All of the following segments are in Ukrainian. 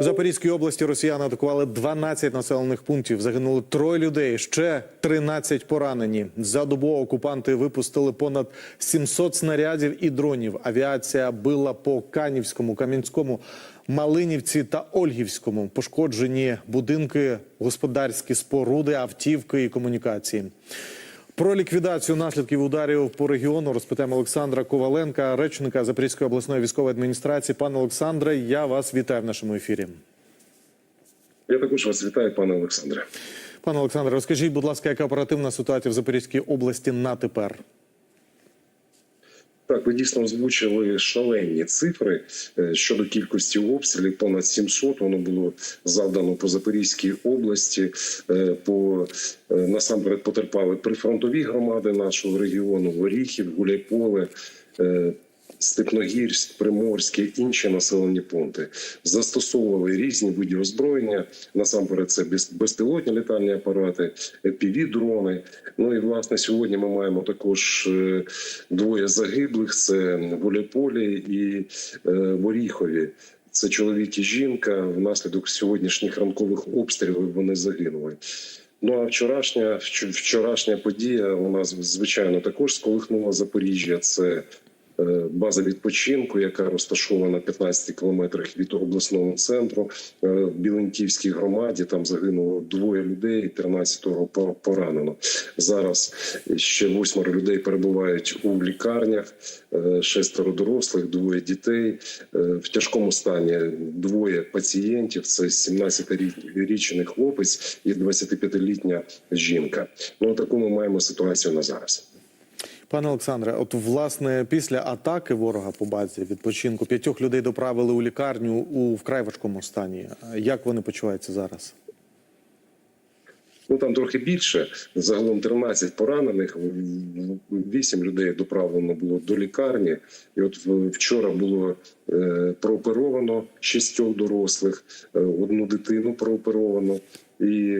У Запорізькій області росіяни атакували 12 населених пунктів. Загинули троє людей. Ще 13 поранені. За добу окупанти випустили понад 700 снарядів і дронів. Авіація била по Канівському, Кам'янському, Малинівці та Ольгівському. Пошкоджені будинки, господарські споруди, автівки і комунікації. Про ліквідацію наслідків ударів по регіону розпитаємо Олександра Коваленка, речника Запорізької обласної військової адміністрації. Пане Олександре, я вас вітаю в нашому ефірі. Я також вас вітаю, пане Олександре. Пане Олександре, розкажіть, будь ласка, яка оперативна ситуація в Запорізькій області на тепер? Так, ви дійсно озвучили шалені цифри е, щодо кількості обстрілів. Понад 700 воно було завдано по Запорізькій області. е, По е, насамперед потерпали прифронтові громади нашого регіону: Горіхів, Гуляйполе. Степногірськ, Приморське, інші населені пункти застосовували різні види озброєння. Насамперед, це без- безпілотні літальні апарати, pv дрони. Ну і власне сьогодні ми маємо також е, двоє загиблих: це в Гуляйполі і е, Оріхові. Це чоловік і жінка. Внаслідок сьогоднішніх ранкових обстрілів вони загинули. Ну а вчорашня вчорашня подія у нас звичайно також сколихнула Запоріжжя. Це база відпочинку, яка розташована 15 кілометрах від обласного центру Е, в Білентівській громаді. Там загинуло двоє людей, 13 по- поранено. Зараз ще восьмеро людей перебувають у лікарнях, е, шестеро дорослих, двоє дітей Е, в тяжкому стані. Двоє пацієнтів. Це 17-річний хлопець і 25-літня жінка. Ну таку ми маємо ситуацію на зараз. Пане Олександре, от власне після атаки ворога по базі відпочинку п'ятьох людей доправили у лікарню у вкрай важкому стані. Як вони почуваються зараз? Ну там трохи більше. Загалом 13 поранених. 8 людей доправлено було до лікарні. І от вчора було е, прооперовано шістьох дорослих, е, одну дитину прооперовано. І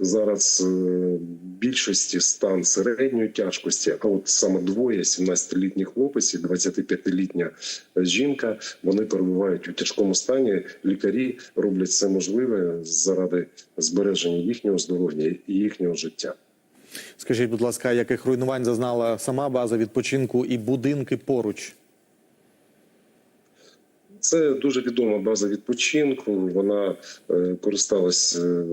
зараз е, більшості стан середньої тяжкості, а от саме двоє: 17-літній хлопець і 25-літня жінка. Вони перебувають у тяжкому стані. Лікарі роблять все можливе заради збереження їхнього здоров'я і їхнього життя. Скажіть, будь ласка, яких руйнувань зазнала сама база відпочинку і будинки поруч? Це дуже відома база відпочинку. Вона е, користалась. е,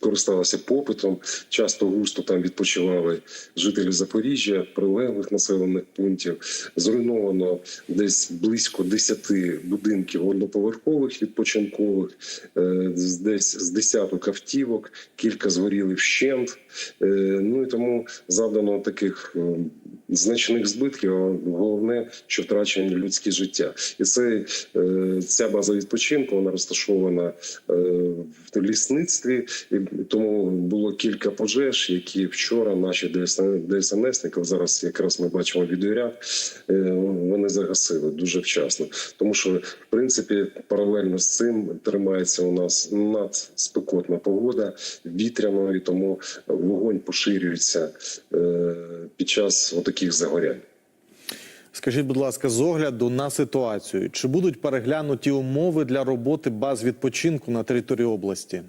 Користалася попитом, часто густо там відпочивали жителі Запоріжжя, прилеглих населених пунктів. Зруйновано десь близько 10 будинків одноповерхових відпочинкових, е, десь з десяток автівок, кілька згоріли вщент. Ну і тому завдано таких значних збитків. а Головне, що втрачені людські життя, і це е, ця база відпочинку вона розташована е, в лісництві, і тому було кілька пожеж, які вчора наші ДСН ДСНСники, зараз якраз ми бачимо відеоряд, е, вони загасили дуже вчасно. Тому що в принципі паралельно з цим тримається у нас надспекотна погода, вітряно, і тому вогонь поширюється під час отаких загорянь. Скажіть, будь ласка, з огляду на ситуацію, чи будуть переглянуті умови для роботи баз відпочинку на території області?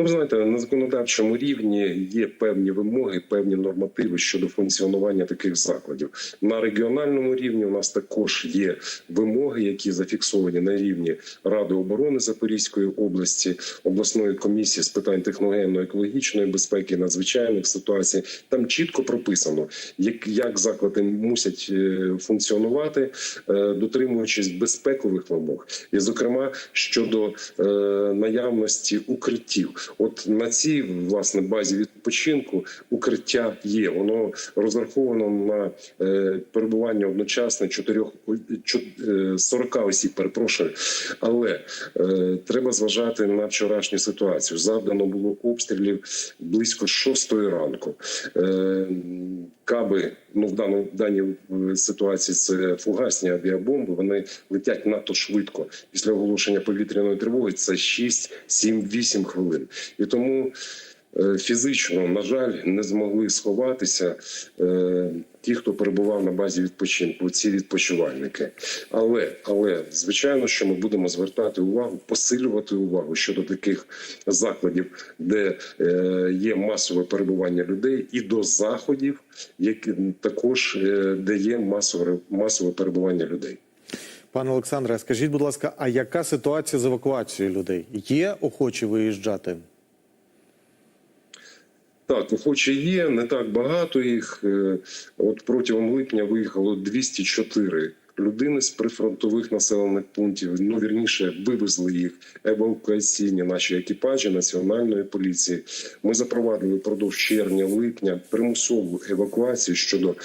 Ну, ви знаєте, на законодавчому рівні є певні вимоги, певні нормативи щодо функціонування таких закладів. На регіональному рівні у нас також є вимоги, які зафіксовані на рівні Ради оборони Запорізької області, обласної комісії з питань техногенно-екологічної безпеки, надзвичайних ситуацій. Там чітко прописано, як, як заклади мусять е, функціонувати, е, дотримуючись безпекових вимог, і зокрема щодо е, наявності укриттів. От на цій власне базі відпочинку укриття є. Воно розраховано на е, перебування одночасно чотирьох чо- е, 40 осіб. Перепрошую, але е, треба зважати на вчорашню ситуацію. Завдано було обстрілів близько шостої ранку. Е, каби, ну в даному даній е, ситуації це фугасні авіабомби. Вони летять надто швидко. Після оголошення повітряної тривоги це 6, 7, 8 хвилин. І тому фізично, на жаль, не змогли сховатися е, ті, хто перебував на базі відпочинку, ці відпочивальники. Але, але звичайно, що ми будемо звертати увагу, посилювати увагу щодо таких закладів, де е, є масове перебування людей, і до заходів, які також е, де є масове масове перебування людей. Пане Олександре, скажіть, будь ласка, а яка ситуація з евакуацією людей? Є охочі виїжджати? Так, охочі є, не так багато їх. Е, От протягом липня виїхало 204 людини з прифронтових населених пунктів. Ну вірніше вивезли їх евакуаційні наші екіпажі національної поліції. Ми запровадили впродовж червня-липня примусову евакуацію щодо е,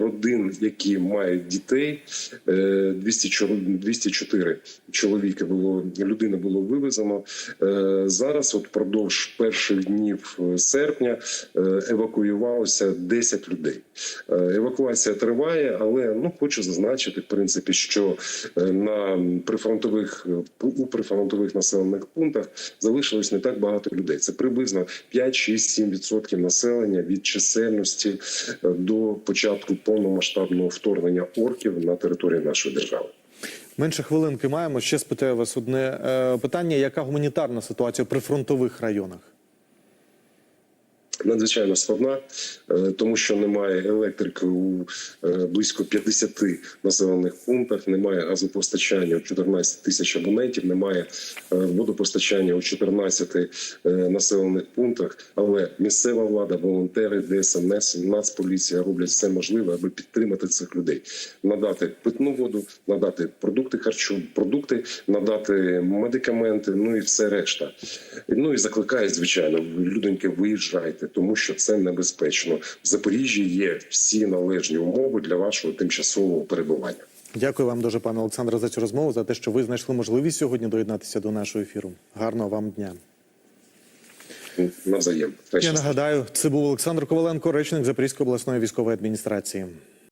родин, які мають дітей. Е, 204 чоловіки було людини було вивезено. Е, зараз, от впродовж перших днів е, серпня, е, евакуювалося 10 людей. Е, Евакуація триває, але ну хочу зазначити, в принципі, що е, на прифронтових е, у прифронтових населених пунктах залишилось не так багато людей. Це приблизно 5-6-7% населення від чисельності е, до початку повномасштабного вторгнення орків на території нашої держави. Менше хвилинки маємо. Ще спитаю вас одне питання: яка гуманітарна ситуація в прифронтових районах? Надзвичайно складна, е, тому що немає електрики у е, близько 50 населених пунктах, немає газопостачання у 14 тисяч абонентів, немає е, водопостачання у 14 е, населених пунктах. Але місцева влада, волонтери, ДСНС, Нацполіція роблять все можливе, аби підтримати цих людей, надати питну воду, надати продукти харчу, продукти, надати медикаменти, ну і все решта. Ну і закликають, звичайно, людоньки, виїжджайте, тому що це небезпечно. В Запоріжжі є всі належні умови для вашого тимчасового перебування. Дякую вам дуже, пане Олександре, за цю розмову, за те, що ви знайшли можливість сьогодні доєднатися до нашого ефіру. Гарного вам дня. Навзаєм. Я нагадаю, це був Олександр Коваленко, речник Запорізької обласної військової адміністрації.